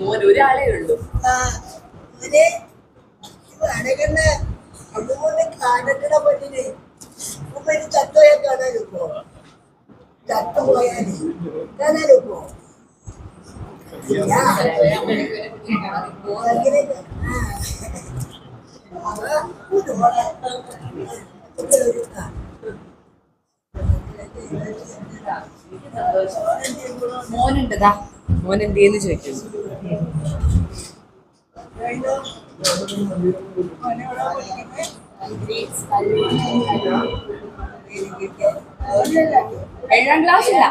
മോൻ ഒരാളേ ഉള്ളൂ ആ, മോനെ, ഇത് അനങ്ങുന്ന അതുപോലെ കാനക്കട പെണ്ണിനെ ഉമ്മ ഇനി ചത്തോയെ കാണാനിപ്പോ ചത്തുപോയാൽ കാണാനിപ്പോ ഇല്ല. ആ. ആ, ഒരു മോളെ. ഒരു ആ. മോനുണ്ട് ദാ മോൻ എന്ത് ചെയ്യുന്നു ചോദിക്കുന്നു ഏഴാം ക്ലാസ്സിലാ?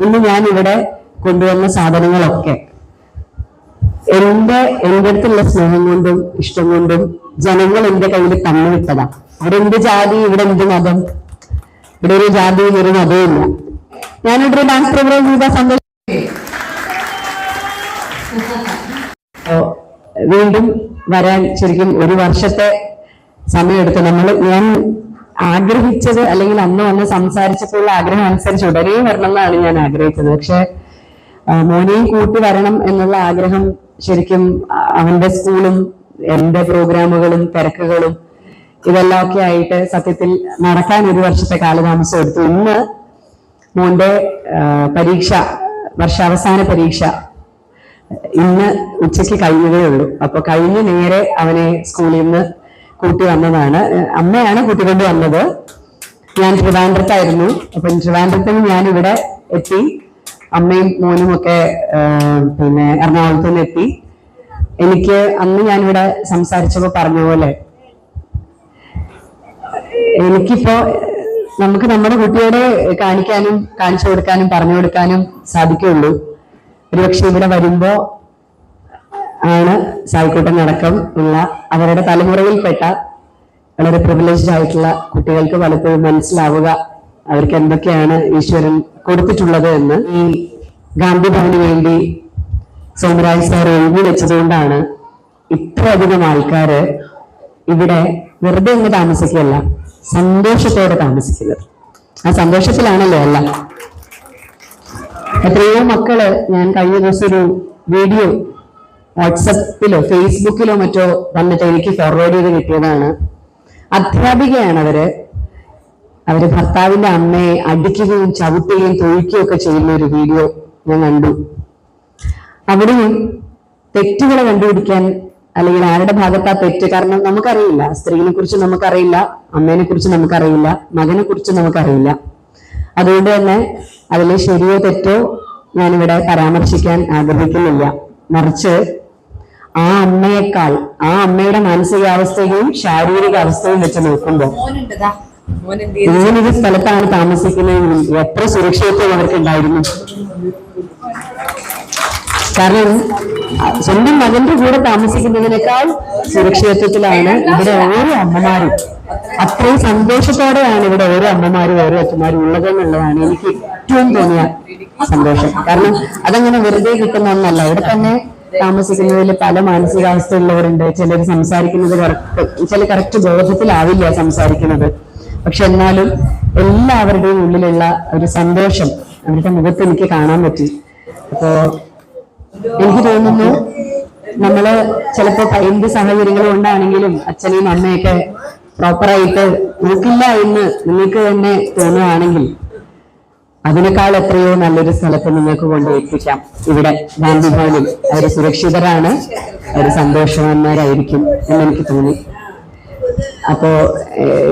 ഇന്ന് ഞാൻ ഇവിടെ കൊണ്ടുവന്ന സാധനങ്ങളൊക്കെ എന്റെ എന്റെ അടുത്തുള്ള സ്നേഹം കൊണ്ടും ഇഷ്ടം കൊണ്ടും ജനങ്ങൾ എന്റെ കയ്യിൽ കണ്ണുവിട്ടതാ അവിടെ ജാതി ഇവിടെ എന്ത് മതം? ഇവിടെ ഒരു ജാതി ഒരു മതവും ഇല്ല. ഞാനിവിടെ ഡാൻസ് പ്രോഗ്രാം ചെയ്ത സന്തോഷം. വീണ്ടും വരാൻ ശരിക്കും ഒരു വർഷത്തെ സമയമെടുത്ത് നമ്മൾ ഞാൻ ആഗ്രഹിച്ചത് അല്ലെങ്കിൽ അന്ന് വന്ന് സംസാരിച്ചപ്പോഴുള്ള ആഗ്രഹം അനുസരിച്ച് ഉടനെ വരണം എന്നാണ് ഞാൻ ആഗ്രഹിച്ചത്. പക്ഷെ മോനെയും കൂട്ടി വരണം എന്നുള്ള ആഗ്രഹം ശരിക്കും അവന്റെ സ്കൂളും എന്റെ പ്രോഗ്രാമുകളും തിരക്കുകളും ഇതെല്ലാം ഒക്കെ ആയിട്ട് സത്യത്തിൽ നടക്കാൻ ഒരു വർഷത്തെ കാലതാമസം എടുത്തു. ഇന്ന് മോന്റെ പരീക്ഷ വർഷാവസാന പരീക്ഷ ഇന്ന് ഉച്ചയ്ക്ക് കഴിഞ്ഞതേ ഉള്ളൂ. അപ്പൊ കഴിഞ്ഞ് നേരെ അവനെ സ്കൂളിൽ നിന്ന് കൂട്ടി വന്നതാണ്. അമ്മയാണ് കൂട്ടിക്കൊണ്ട് വന്നത്. ഞാൻ ട്രിവാൻഡ്രത്തായിരുന്നു. അപ്പൊ ട്രിവാൻഡ്രത്തിൽ ഞാൻ ഇവിടെ എത്തി. അമ്മയും മോനും ഒക്കെ പിന്നെ എറണാകുളത്ത് നിന്ന് എത്തി. എനിക്ക് അന്ന് ഞാനിവിടെ സംസാരിച്ചപ്പോ പറഞ്ഞ പോലെ എനിക്കിപ്പോ നമുക്ക് നമ്മുടെ കുട്ടിയോടെ കാണിക്കാനും കാണിച്ചു കൊടുക്കാനും പറഞ്ഞു കൊടുക്കാനും സാധിക്കുള്ളൂ. ഒരുപക്ഷെ ഇവിടെ വരുമ്പോ ആണ് സായിക്കൂട്ടൻ അടക്കം ഉള്ള അവരുടെ തലമുറയിൽപ്പെട്ട വളരെ പ്രിവിലേജ്ഡ് ആയിട്ടുള്ള കുട്ടികൾക്ക് പലപ്പോഴും മനസ്സിലാവുക അവർക്ക് എന്തൊക്കെയാണ് ഈശ്വരൻ കൊടുത്തിട്ടുള്ളത് എന്ന് ഈ ഗാന്ധി ഭവന് വേണ്ടി സോമരാജ് സാർ എഴുതി വെച്ചതുകൊണ്ടാണ് ഇത്രയധികം ആൾക്കാര് ഇവിടെ വെറുതെ ഒന്ന് താമസിക്കുകയല്ല സന്തോഷത്തോടെ താമസിക്കുന്നത്. ആ സന്തോഷത്തിലാണല്ലോ അല്ല എത്രയോ മക്കൾ ഞാൻ കഴിഞ്ഞ ദിവസം ഒരു വീഡിയോ വാട്സപ്പിലോ ഫേസ്ബുക്കിലോ മറ്റോ വന്നിട്ട് എനിക്ക് ഫോർവേഡ് ചെയ്ത് കിട്ടിയതാണ്. അധ്യാപികയാണ് അവർ. അവർ ഭർത്താവിന്റെ അമ്മയെ അടിക്കുകയും ചവിട്ടുകയും തൊഴിക്കുകയും ഒക്കെ ചെയ്യുന്ന ഒരു വീഡിയോ ഞാൻ കണ്ടു. അവിടെയും തെറ്റുകളെ കണ്ടുപിടിക്കാൻ അല്ലെങ്കിൽ ആരുടെ ഭാഗത്താ തെറ്റ്? കാരണം നമുക്കറിയില്ല. സ്ത്രീനെ കുറിച്ച് നമുക്കറിയില്ല അമ്മേനെ കുറിച്ച് നമുക്കറിയില്ല മകനെ കുറിച്ച് നമുക്കറിയില്ല. അതുകൊണ്ട് തന്നെ അതിലെ ശരിയോ തെറ്റോ ഞാനിവിടെ പരാമർശിക്കാൻ ആഗ്രഹിക്കുന്നില്ല. മറിച്ച് ആ അമ്മയേക്കാൾ ആ അമ്മയുടെ മാനസികാവസ്ഥയും ശാരീരിക അവസ്ഥയും വെച്ച് നോക്കുമ്പോൾ ഇങ്ങനൊരു സ്ഥലത്താണ് താമസിക്കുന്നതെങ്കിൽ എത്ര സുരക്ഷിതത്വം അവർക്കുണ്ടായിരുന്നു? കാരണം സ്വന്തം മകന്റെ കൂടെ താമസിക്കുന്നതിനേക്കാൾ സുരക്ഷിതത്വത്തിലാണ് ഇവിടെ ഓരോ അമ്മമാരും. അത്രയും സന്തോഷത്തോടെയാണ് ഇവിടെ ഓരോ അമ്മമാരും ഓരോ അച്ഛന്മാരും ഉള്ളതെന്നുള്ളതാണ് എനിക്ക് ഏറ്റവും തോന്നിയ സന്തോഷം. കാരണം അതങ്ങനെ വെറുതെ കിട്ടുന്ന ഒന്നല്ല. ഇവിടെ തന്നെ താമസിക്കുന്നതിൽ പല മാനസികാവസ്ഥയുള്ളവരുണ്ട്. ചിലർ സംസാരിക്കുന്നത് ചില കറക്റ്റ് ബോധത്തിലാവില്ല സംസാരിക്കുന്നത്. പക്ഷെ എന്നാലും എല്ലാവരുടെയും ഉള്ളിലുള്ള ഒരു സന്തോഷം അവരുടെ മുഖത്ത് എനിക്ക് കാണാൻ പറ്റി. അപ്പോ എനിക്ക് തോന്നുന്നു നമ്മൾ ചിലപ്പോ എന്ത് സാഹചര്യങ്ങൾ കൊണ്ടാണെങ്കിലും അച്ഛനെയും അമ്മയൊക്കെ പ്രോപ്പറായിട്ട് നോക്കില്ല എന്ന് നിങ്ങൾക്ക് തന്നെ തോന്നുകയാണെങ്കിൽ അതിനേക്കാൾ എത്രയോ നല്ലൊരു സ്ഥലത്ത് നിങ്ങൾക്ക് കൊണ്ട് എത്തിക്കാം ഇവിടെ ഗാന്ധി ഭവനിൽ. അവർ സുരക്ഷിതരാണ്. അവർ സന്തോഷവാന്മാരായിരിക്കും എന്ന് എനിക്ക് തോന്നി. അപ്പോ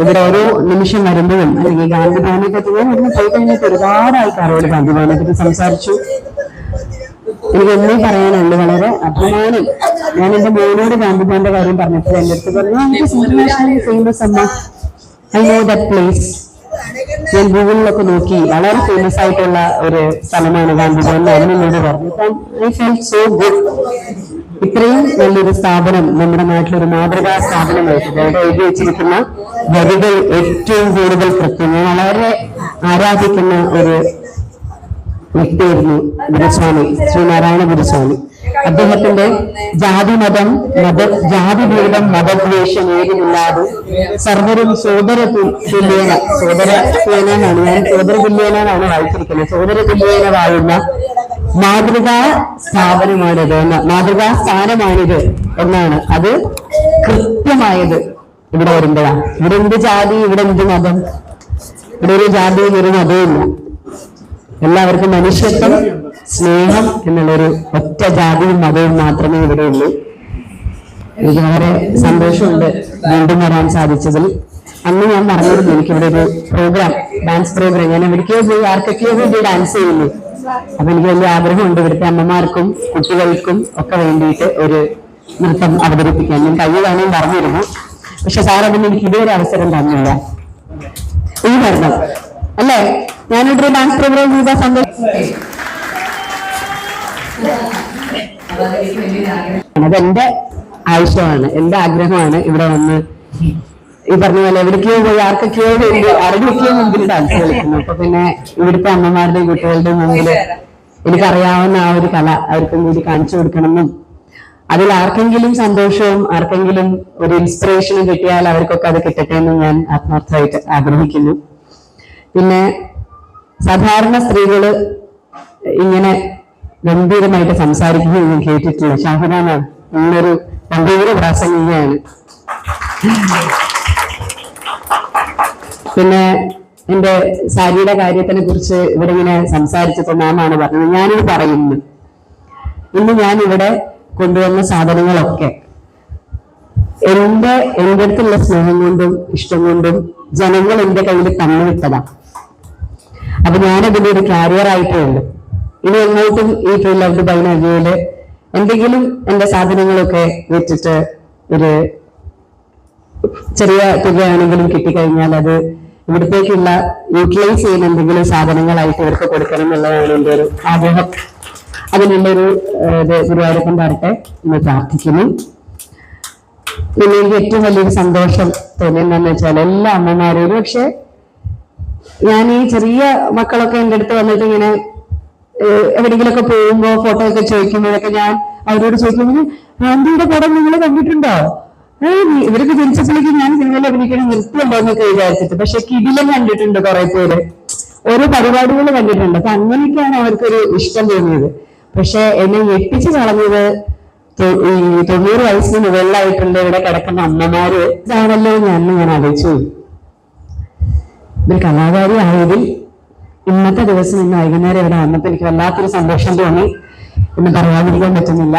ഇവിടെ ഓരോ നിമിഷം വരുമ്പോഴും അല്ലെങ്കിൽ ഗാന്ധി ഭവനെ പറ്റി ഞാൻ ഇന്ന് പോയി കഴിഞ്ഞിട്ട് ഒരുപാട് ആൾക്കാരോട് ഗാന്ധി ഭവനെ പറ്റി സംസാരിച്ചു. എനിക്ക് ഒന്നേ പറയാനുണ്ട് വളരെ അഭിമാനം. ഞാൻ എന്റെ മോനോട് ഗാന്ധിഭവന്റെ കാര്യം പറഞ്ഞപ്പോൾ എന്റെ അടുത്ത് പറഞ്ഞു ഫേമസ് അമ്മ ഐ നോ ദറ്റ് പ്ലേസ് ഞാൻ ഗൂഗിളിലൊക്കെ നോക്കി വളരെ ഫേമസ് ആയിട്ടുള്ള ഒരു സ്ഥലമാണ് ഗാന്ധിഭവൻ അതിനോട് പറഞ്ഞു. ഐ ഫെൽ സോ ഗുഡ് ഇത്രയും നല്ലൊരു സ്ഥാപനം നമ്മുടെ നാട്ടിലൊരു മാതൃകാ സ്ഥാപനമായിട്ട് അവിടെ എഴുതി വെച്ചിരിക്കുന്ന വരികൾ ഏറ്റവും കൂടുതൽ കൃത്യം. വളരെ ആരാധിക്കുന്ന ഒരു വ്യക്തിയായിരുന്നു ഗുരുസ്വാമി ശ്രീനാരായണ ഗുരുസ്വാമി. അദ്ദേഹത്തിന്റെ ജാതി മതം മത ജാതി ഭേദം മതദ്വേഷം ഏതുമില്ലാതെ സർവരും സോദര തുല്യേന സോദര തുല്യേനാണ് ഞാൻ സോദര തുല്യേനാണ് വായിച്ചിരിക്കുന്നത്. സോദര തുല്യേന വാഴുന്ന മാതൃകാ സ്ഥാപനമാണിത് എന്ന് മാതൃകാ സ്ഥാനമാണിത് എന്നാണ്. അത് കൃത്യമായത് ഇവിടെ വരുമ്പോഴാണ്. ഇവിടെ എന്ത് ജാതി ഇവിടെ എന്ത് മതം? ഇവിടെ ഒരു ജാതിയും ഒരു മതവും എല്ലാവർക്കും മനുഷ്യത്വം സ്നേഹം എന്നുള്ളൊരു ഒറ്റ ജാതിയും മതവും മാത്രമേ ഇവിടെ ഉള്ളൂ. എനിക്ക് വളരെ സന്തോഷമുണ്ട് വീണ്ടും വരാൻ സാധിച്ചതിൽ. അന്ന് ഞാൻ പറഞ്ഞിരുന്നു എനിക്കിവിടെ ഒരു പ്രോഗ്രാം ഡാൻസ് പ്രോഗ്രാം. ഞാൻ എവിടേക്കോ പോയി ആർക്കൊക്കെയോ വേണ്ടി ഡാൻസ് ചെയ്യുന്നു. അപ്പൊ എനിക്ക് വലിയ ആഗ്രഹമുണ്ട് ഇവിടുത്തെ അമ്മമാർക്കും കുട്ടികൾക്കും ഒക്കെ വേണ്ടിയിട്ട് ഒരു നൃത്തം അവതരിപ്പിക്കാൻ. ഞാൻ കഴിഞ്ഞ തവണയും പറഞ്ഞിരുന്നു. പക്ഷെ സാർ അതിന് എനിക്ക് ഇതുവരെ അവസരം തന്നില്ല. ഈ വരണം. അല്ലേ? ഞാനിവിടെ ഡാൻസ് പ്രോഗ്രാം ചെയ്ത സന്തോഷം അതെന്റെ ആവശ്യമാണ് എന്റെ ആഗ്രഹമാണ് ഇവിടെ വന്ന് ഈ പറഞ്ഞ പോലെ എവിടേക്കോ പോയി ആർക്കൊക്കെയോ വേണ്ടി ആരുടെയൊക്കെയോ മുമ്പിൽ ഡാൻസ് കളിക്കുന്നു. അപ്പൊ പിന്നെ ഇവിടുത്തെ അമ്മമാരുടെ കുട്ടികളുടെയും മുമ്പിൽ എനിക്കറിയാവുന്ന ആ ഒരു കല അവർക്കും കൂടി കാണിച്ചു കൊടുക്കണമെന്നും അതിൽ ആർക്കെങ്കിലും സന്തോഷവും ആർക്കെങ്കിലും ഒരു ഇൻസ്പിറേഷനും കിട്ടിയാൽ അവർക്കൊക്കെ അത് കിട്ടട്ടെ എന്ന് ഞാൻ ആത്മാർത്ഥമായിട്ട് ആഗ്രഹിക്കുന്നു. പിന്നെ സാധാരണ സ്ത്രീകൾ ഇങ്ങനെ ഗംഭീരമായിട്ട് സംസാരിക്കുന്നത് ഞാൻ കേട്ടിട്ടില്ല. ഷാഹുദാനാണ് ഇന്നൊരു ഗംഭീര പ്രാസംഗികയാണ്. പിന്നെ എന്റെ സാരിയുടെ കാര്യത്തിനെ കുറിച്ച് ഇവിടെ ഇങ്ങനെ സംസാരിച്ചപ്പോൾ മാമാണ് പറഞ്ഞത്. ഞാനിത് പറയുന്നു. ഇന്ന് ഞാൻ ഇവിടെ കൊണ്ടുവന്ന സാധനങ്ങളൊക്കെ എന്റെ എന്റെ അടുത്തുള്ള സ്നേഹം കൊണ്ടും ഇഷ്ടം കൊണ്ടും ജനങ്ങൾ എന്റെ കയ്യിൽ തന്നുവിട്ടതാ അപ്പൊ ഞാനതിന്റെ ഒരു കാരിയർ ആയിട്ടേ ഉള്ളൂ ഇനി എങ്ങോട്ടും ഈ ഫീൽഡ് ഔട്ട് ബൈ നദിയിൽ എന്തെങ്കിലും എന്റെ സാധനങ്ങളൊക്കെ വെച്ചിട്ട് ഒരു ചെറിയ തുകയാണെങ്കിലും കിട്ടിക്കഴിഞ്ഞാൽ അത് ഇവിടത്തേക്കുള്ള യൂട്ടിലൈസ് ചെയ്യുന്ന എന്തെങ്കിലും സാധനങ്ങളായിട്ട് ഇവർക്ക് കൊടുക്കണം എന്നുള്ളതാണ് എന്റെ ഒരു ആഗ്രഹം. അതിനുള്ള ഒരു ഇത് ഗുരുവായൂരപ്പൻ തരട്ടെ എന്ന് പ്രാർത്ഥിക്കുന്നു. പിന്നെ എനിക്ക് ഏറ്റവും വലിയൊരു സന്തോഷം തോന്നിയെന്നു വെച്ചാൽ എല്ലാ അമ്മമാരും പക്ഷെ ഞാൻ ഈ ചെറിയ മക്കളൊക്കെ എന്റെ അടുത്ത് വന്നിട്ട് ഇങ്ങനെ എവിടെങ്കിലും എവിടെയെങ്കിലുമൊക്കെ പോകുമ്പോ ഫോട്ടോ ഒക്കെ ചോദിക്കുമ്പോഴൊക്കെ ഞാൻ അവരോട് ചോദിക്കുമ്പോൾ ആന്റിയുടെ പടം നിങ്ങൾ കണ്ടിട്ടുണ്ടോ? ഇവരൊക്കെ ജനിച്ചപ്പോഴേക്കും ഞാൻ സിനിമയിൽ അഭിനയിക്കണം നിർത്തുണ്ടോ എന്നൊക്കെ വിചാരിച്ചിട്ട്. പക്ഷെ കിടിലം കണ്ടിട്ടുണ്ട് കുറെ പേര്. ഓരോ പരിപാടികൾ കണ്ടിട്ടുണ്ട്. അപ്പൊ അങ്ങനെയൊക്കെയാണ് അവർക്കൊരു ഇഷ്ടം തോന്നിയത്. പക്ഷെ എന്നെ ഞെട്ടിച്ച് കളഞ്ഞത് തൊണ്ണൂറ് വയസ്സിന് മുകളിലായിട്ടുണ്ട് ഇവിടെ കിടക്കുന്ന അമ്മമാര്. ഇതാണല്ലോ ഞാൻ ഞാൻ അറിയിച്ചു. ഒരു കലാകാരി ആയതിൽ ഇന്നത്തെ ദിവസം ഇന്ന് വൈകുന്നേരം ഇവിടെ വന്നപ്പോൾ എനിക്ക് വല്ലാത്തൊരു സന്തോഷം തോന്നി. എന്ന് പറയാതിരിക്കാൻ പറ്റുന്നില്ല.